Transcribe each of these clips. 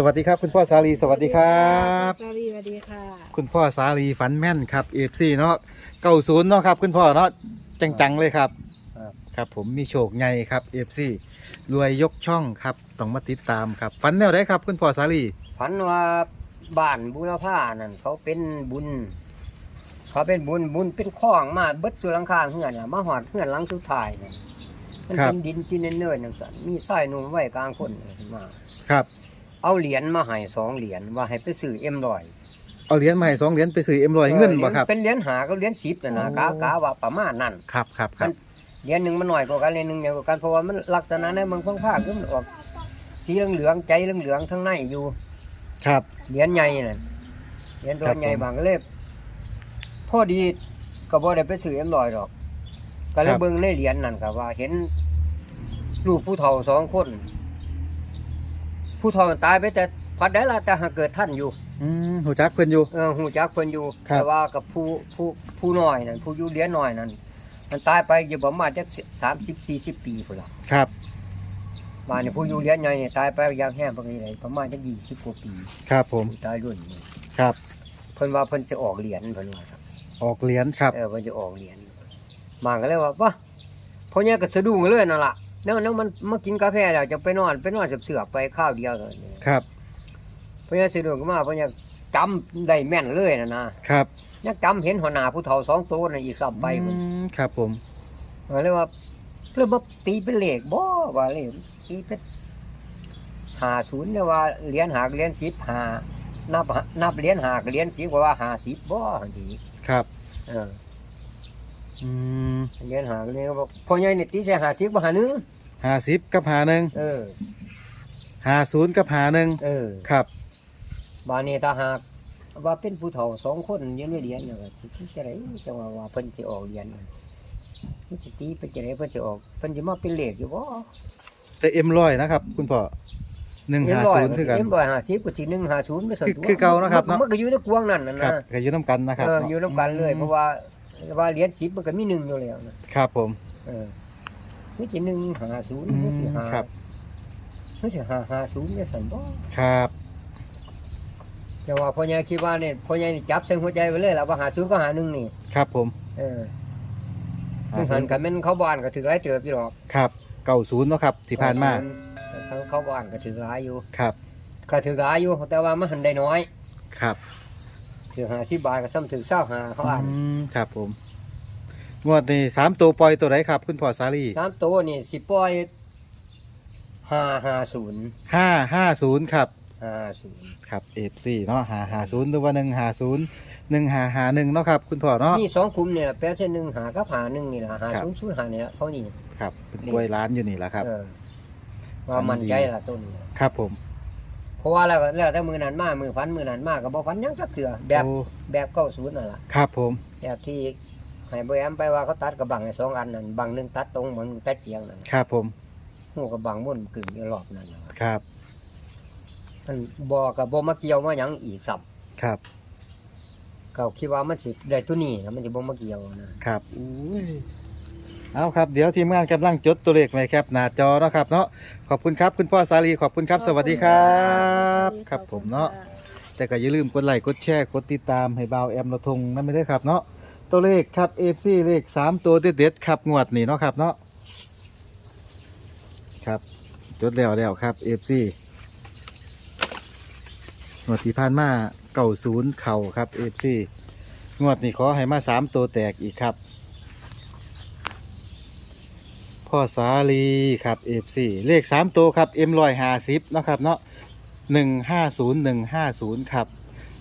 สวัสดีครับ คุณพ่อสาลีสวัสดีครับ สวัสดีสวัสดีค่ะ คุณพ่อสาลีฝันแม่นครับเอฟซีเนาะเก้าศูนย์เนาะครับ คุณพ่อเนาะจังๆเลยครับ ครับ ครับผมมีโชคใหญ่ครับเอฟซีรวยยกช่องครับต้องมาติดตามครับฝันแนวไหนครับ คุณพ่อสาลีฝันว่าบ้านบุรพานั่นเขาเป็นบุญ เขาเป็นบุญบุญเป็นข้องมาเบิดสุหลังคาเฮือนน่ะมาหอดเฮือนหลังสุดท้ายนั่นมันเป็นดินจีนเนิ่นๆจังซั่นมีทรายนุ่มไว้กลางคนขึ้นมาครับ เอาเหรียญมาให้สองเหรียญว่าให้ไปซื้อเอ็มรอยเอาเหรียญมาให้สองเหรียญไปซื้อเอ็มรอยเงินบ่ครับ เป็นเหรียญหาก็เหรียญสิบน่ะนะโอ้กากาว่าประมาณนั้นครับครับครับเหรียญหนึ่งมันหน่อยกว่ากันเหรียญหนึ่งใหญ่กว่ากันเพราะว่ามันลักษณะในเมืองพังผ้าคือมันออกสีเหลืองๆใจเหลืองๆทั้งในอยู่ ครับเหรียญใหญ่นั่นเหรียญตัวครับใหญ่ผมบางก็เลยพอดีก็บ่ได้ไปซื้อเอ็มลอยหรอก ก็เลครัยบเบิ่งในเหรียญนั่นก็ว่า เห็นลูกผู้เฒ่าสองคน ผู้เฒ่าตายไปแต่พัดได้ละแต่หากเกิดท่านอยู่อืมหูจักเพิ่นอยู่ เออหูจักเพิ่นอยู่ครับ แต่ว่ากับผู้ผู้ผู้น้อยนั่นผู้อยู่เหรียญน้อยนั่นมันตายไปอยู่ประมาณจักสามสิบสี่สิบปีพุ่นละครับมาเนี่ยผู้อยู่เหรียญใหญ่เนี่ยตายไปอย่างแห้งปกติเลยประมาณจักยี่สิบกว่าปีครับผมตายรุ่นนี้ครับ เพิ่นว่าเพิ่นจะออกเหรียญเพิ่นว่าครับออกเหรียญครับเออมันจะออกเหรียญมาก็เลยว่าว่าพอเนี้ยก็สะดุ้งเลยนั่นล่ะ แล้วแล้วมันมากินกาแฟแล้วจะไปนอนไปนอนเสือบๆไปข้าวเดียวเลยครับพอเนี้ยสะดุ้งขึ้นมาพอเนี้ยจำได้แม่นเลยนะนะครับยังจำเห็นหัวหน้าผู้เฒ่าสองตัวนั่นอีกสับใบอืมันมครับผมก็เลยว่าเริ่มมาตีเป็นเลขบ่ว่าเลขตีเป็นหาศูนย์เนี่ยว่าเหรียญหากเหรียญสิบหานับนับเหรียญหากเหรียญสิบว่าหาสิบบ่ทีครับ เออ อืมเหรียญหากเหรียญบอกพอใหญ่เนี่ยตีใส่หาสิบบ่หาหนึงห้าสิบกับหาหนึ่งเออห้าศูนย์กับหาหนึ่งเออ ครับ บานนี้ถ้าหากว่าเป็นผู้เฒ่าสองคนอยืนในเรียนเนี่ยก็สิจะไรจังว่าว่าเพิ่นสิออกเรียนน่ะมันสิตีเพิ่นจะไรเพิ่นสิออกเพิ่นสิมาเป็นเลขอยู่บ่แต่เอ็มร้อยนะครับ คุณพ่อหนึ่งหาศูนย์คือกัน เอ็มร้อยห้าสิบกับที่หนึ่งห้าศูนย์ไม่สนคือตัวคือเก่านะครับเนาะ มันก็อยู่ในกวงนั่นน่ะครันะบก็อยู่น้ำกันนะครับเอออยู่นํกันเลย เพราะว่า ว่าเหรียญสิบมันก็มีหนึ่งอยู่แล้วนะครับผม เออมันสิหนึ่งห้าศูนย์อืมมันสิห้าครับมันสิห้าห้าศูนย์ไม่สันบ่ครับ แต่ว่าพ่อใหญ่คิดว่าเนี่ยพ่อใหญ่นี่จับเส้นหัวใจไว้เลยล่ะว่าหาศูนย์ก็หาหนึ่งนี่ ครับผม เออคือหันกันแม่นเขาบ้านก็ถือหลายเติบอยู่หรอกครับเก่าศูนย์เนาะครับที่ผ่านมาเขาเขาบ้านก็ถือหลายอยู่ครับก็ถือหลายอยู่แต่ว่ามันหันได้น้อย ครับ ถือหาสิบบาทก็ซ้ำถือเศร้าหาเขาอ่านอืมครับผม งวดนี้สามตัวปล่อยตัวไหนครับ คุณพ่อสาลีสามตัวนี่สิปล่อยห้าห้าศูนย์ห้าห้าศูนย์ครับ ห้าศูนย์ครับเอฟซีเนาะหาหาศูนย์หรือว่าหนึ่งหาศูนย์หนึ่งหาหาหนึ่งเนาะครับ คุณพ่อเนาะ มีสองกลุ่มเนี่ยแปดเส้นหนึ่งหากับหาหนึ่งนี่แหละหาครับ ศูนย์ศูนย์หาเนี่ยเท่านี้ครับเป็นกล้วยร้านอยู่นี่แหละครับ เออว่ามันใจละต้นนี้ครับผมเพ ราะว่าแล้วก็แล้วแต่มือนั้นมามือฟันมือนั้นมาก็บ่ฟันหยังจักเถื่อแบบโอ้แบบเก้าศูนย์นั่นล่ะครับผม แบบที่ให้บแอมไปว่าเขาตัดกระบังให้สองอันนั่นบังหนึ่งตัดตรงเหมือนตัดเจียงนั่นครับผม หูกระบังม่วนกึ่งอยู่รอบนั่นน่ะครับ มันบ่กับบ่มาเกี่ยวมาหยังอีกสับครับเขาคิดว่ามันสิได้ตัวนี้นะมันสิบ่มาเกี่ยวนะครับ อุ้ย เอาครับเดี๋ยวทีมงานกำลังจดตัวเลขไว้ครับหน้าจอเนาะครับเนาะขอบคุณครับคุณพ่อสาลีขอบคุณครับสวัสดีครับครับผมเนาะแต่ก็อย่าลืมกดไลค์กดแชร์กดติดตามให้บ่าวแอมเราทงนั่นไม่ได้ครับเนาะตัวเลขครับเอฟซีเลขสามตัวเด็ดๆครับงวดนี่เนาะครับเนาะครับจดแล้วแล้วครับเอฟซีงวดที่ผ่านมาเก่าศูนย์เข่าครับเอฟซีงวดนี้ขอให้มาสามตัวแตกอีกครับ พ่อสาลีครับเอฟซีเลขสามตัวครับเอ็มรอยหาสิบนะครับเนาะหนึ่งห้าศูนย์หนึ่งห้าศูนย์ครับ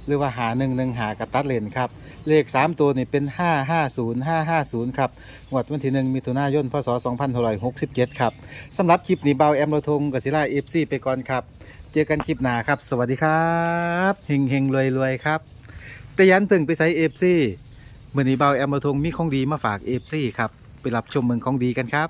หรือว่าหาหนึ่งหนึ่งหากระตัดเลนครับ เลขสามตัวนี่เป็นห้าห้าศูนย์ห้าห้าศูนย์ครับงวดวันที่หนึ่งมิถุนายนพศสองพันหกสิบเจ็ดครับสำหรับคลิปนี้เบาแอมโรทงกับศิลาเอฟซีไปก่อนครับ เจอกันคลิปหน้าครับ สวัสดีครับเฮงเฮงรวยรวยครับแต่ยันเพิ่งไปใส่เอฟซีเมื่อนี้เบาแอมโรทงมีของดีมาฝากเอฟซีครับ ไปรับชมเมืองของดีกันครับ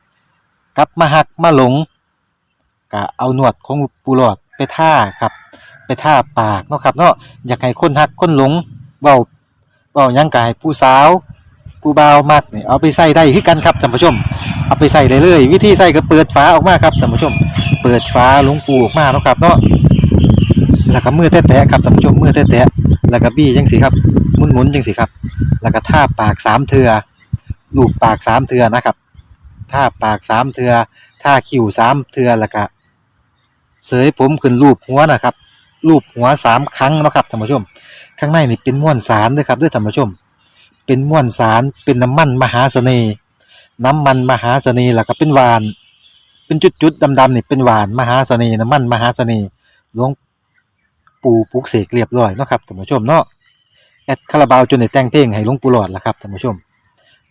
กลับมาหักมาหลงก็เอาหนวดของปูหลอดไปท่าครับ ไปท่าปากเนาะครับเนาะอยากให้คนหักคนหลงเบาเบายังกายผู้สาวผู้บ่าวมักเนี่ยเอาไปใส่ได้คือกันครับท่านผู้ชม เอาไปใส่เลยเลยวิธีใส่ก็เปิดฝาออกมาครับท่านผู้ชม เปิดฝาหลวงปูออกมาเนาะครับเนาะแล้วก็มือแตะๆครับท่านผู้ชมมือแตะๆแล้วก็บี้จังสิครับหมุนๆจังสิครับ แล้วก็ท่าปากสามเทือลูบปากสามเทือนะครับ ท่าปากสามเทือท่าคิ้วสามเทือแล้วก็เสยผมขึ้นรูปหัวนะครับ รูปหัวสามครั้งนะครับท่านผู้ชม ข้างในนี่เป็นม้วนสารด้วยครับด้วยท่านผู้ชม เป็นม้วนสารเป็นน้ำมันมหาเสน่ห์น้ำมันมหาเสน่ห์แล้วก็เป็นหวาน เป็นจุดๆดำๆนี่เป็นหวานมหาเสน่ห์น้ำมันมหาเสน่ห์หลวงปู่ปุกเสกเรียบร้อยนะครับท่านผู้ชมเนาะแอดคาราบาวจนได้แต่งเพลงให้หลวงปู่หลอดละครับท่านผู้ชม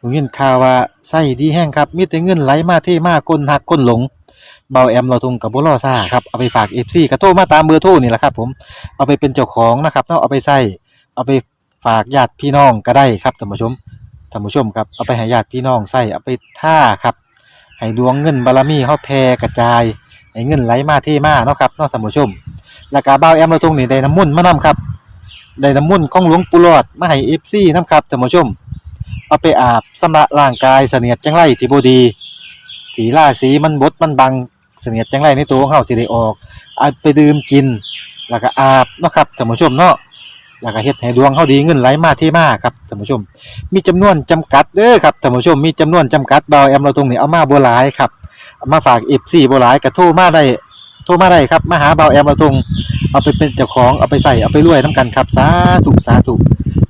ผมยินข่าวว่าไส้ดีแห้งครับ มีแต่เงินไหลมาเทมาคนหักคนหลง เบาแอมเราทุงกับบุรอซ่าครับ เอาไปฝากเอฟซีกระโทรมาตามเบอร์โทรนี่แหละครับ ผม เอาไปเป็นเจ้าของนะครับเนาะเอาไปใส่เอาไปฝากญาติพี่น้องก็ได้ครับท่านผู้ชมท่านผู้ชมครับเอาไปให้ญาติพี่น้องใส่เอาไปท่าครับ ให้ดวงเงินบารมีเฮาแผ่กระจายให้เงินไหลมาเทมาเนาะครับเนาะท่านผู้ชมแล้วก็เบาแอมเราทุงนี่ได้น้ำมุ่นมานํครับได้น้ำมุ่นของหลวงปู่หลอดมาให้เอฟซีนํครับท่านผู้ชม เอาไปอาบสำระร่างกายเสนียดจังไรที่บดีที่าศีมันบดมันบังเสนียดจังไรในตัวของเฮาสิได้ออกเอาไปดื่มกิน แล้วก็อาบเนาะครับท่านผู้ชมเนาะแล้วก็เฮ็ดให้ดวงเฮาดีเงินไหลมาเทมาครับท่านผู้ชม มีจำนวนจำกัดเด้อครับท่านผู้ชมมีจำนวนจำกัดเบาแอมเราตรงนี้เอามาบ่หลายครับเอามาฝาก FC บ่หลายก็โทรมาได้โทรมาได้ครับมาหาเบาแอมเราตรงเอาไปเป็นเจ้าของเอาไปใส่เอาไปรวยนํกันครับสาธุสาธุ